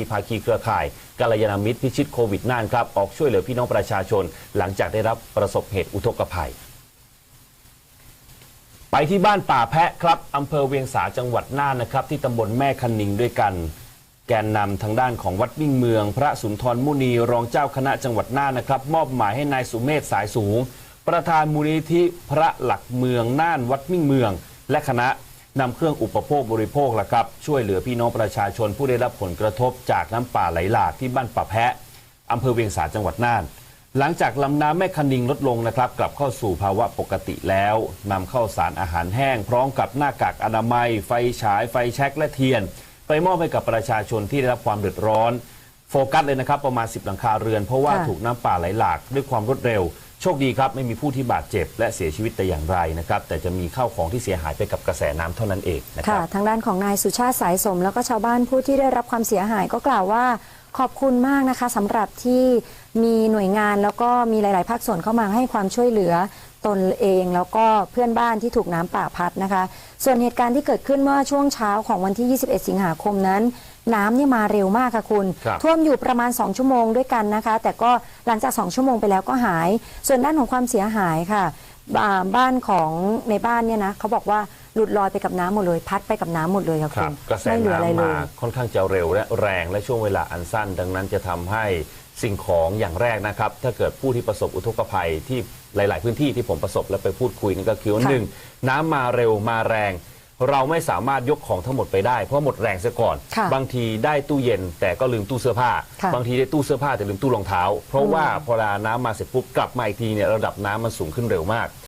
มีภาคีเครือข่ายกัลยาณมิตรพิชิตโควิดน่านครับออกช่วยเหลือพี่น้องประชาชน หลังจากได้รับประสบเหตุอุทกภัย ไปที่บ้านป่าแพะครับอำเภอเวียงสาจังหวัดน่านนะครับ ที่ตำบลแม่คันนิงด้วยกันแกนนำทางด้านของวัดมิ่งเมือง พระสุนทรมุนีรองเจ้าคณะจังหวัดน่านนะครับ มอบหมายให้นายสุเมธสายสูง ประธานมูลนิธิพระหลักเมืองน่านวัดมิ่งเมือง และคณะ นำเครื่องอุปโภคบริโภคละครับ ช่วยเหลือพี่น้องประชาชนผู้ได้รับผลกระทบจากน้ำป่าไหลหลากที่บ้านป่าแพะอำเภอเวียงสาจังหวัดน่าน หลังจากลำน้ำแม่คันิงลดลงนะครับ กลับเข้าสู่ภาวะปกติแล้วนำเข้าสารอาหารแห้ง พร้อมกับหน้ากากอนามัย ไฟฉาย ไฟแช็กและเทียน ไปมอบให้กับประชาชนที่ได้รับความเดือดร้อน โฟกัสเลยนะครับประมาณ 10 หลังคาเรือน เพราะว่าถูกน้ำป่าไหลหลากด้วยความรวดเร็ว โชคดีครับไม่มีผู้ที่บาดเจ็บและเสียชีวิตแต่อย่างไรนะครับ แต่จะมีข้าวของที่เสียหายไปกับกระแสน้ำเท่านั้นเองนะคค่ะรับ ทางด้านของนายสุชาติสายสม แล้วก็ชาวบ้านผู้ที่ได้รับความเสียหายก็กล่าวว่าขอบคุณมากนะคะสำหรับที่มีหน่วยงานแล้วก็มีหลาย ๆ ภาคส่วนเข้ามาให้ความช่วยเหลือ ตนเองแล้วก็เพื่อนบ้านที่ถูกน้ำป่าพัดนะคะ ส่วนเหตุการณ์ที่เกิดขึ้นเมื่อช่วงเช้าของวันที่ 21 สิงหาคมนั้น น้ำเนี่ยมาเร็วมากค่ะคุณ ครับ ท่วมอยู่ประมาณ 2 ชั่วโมงด้วยกันนะคะ แต่ก็หลังจาก 2 ชั่วโมงไปแล้วก็หาย ส่วนด้านของความเสียหายค่ะบ้าบ้านของในบ้านเนี่ยนะเขาบอกว่า หลุดลอยไปกับน้ำหมดเลย พัดไปกับน้ำหมดเลยค่ะคคุรับณกระแสไม่เหลืออะไรน้ำเลมาย ค่อนข้างจะเร็วและแรงและช่วงเวลาอันสั้น ดังนั้นจะทำให้สิ่งของอย่างแรกนะครับ ถ้าเกิดผู้ที่ประสบอุทกภัยที่หลาย ๆ พื้นที่ที่ผมประสบและไปพูดคุยนั่นก็คือว่าค่ะ หนึ่งน้ำมาเร็วมาแรง เราไม่สามารถยกของทั้งหมดไปได้เพราะหมดแรงเสียก่อน ค่ะบางทีได้ตู้เย็นแต่ก็ลืมตู้เสื้อผ้า ค่ะบางทีได้ตู้เสื้อผ้าแต่ลืมตู้รองเท้า เพราะว่าพอเวลาน้ำมาเสร็จปุ๊บกลับมาอีกทีเนี่ยระดับน้ำมันสูงขึ้นเร็วมาก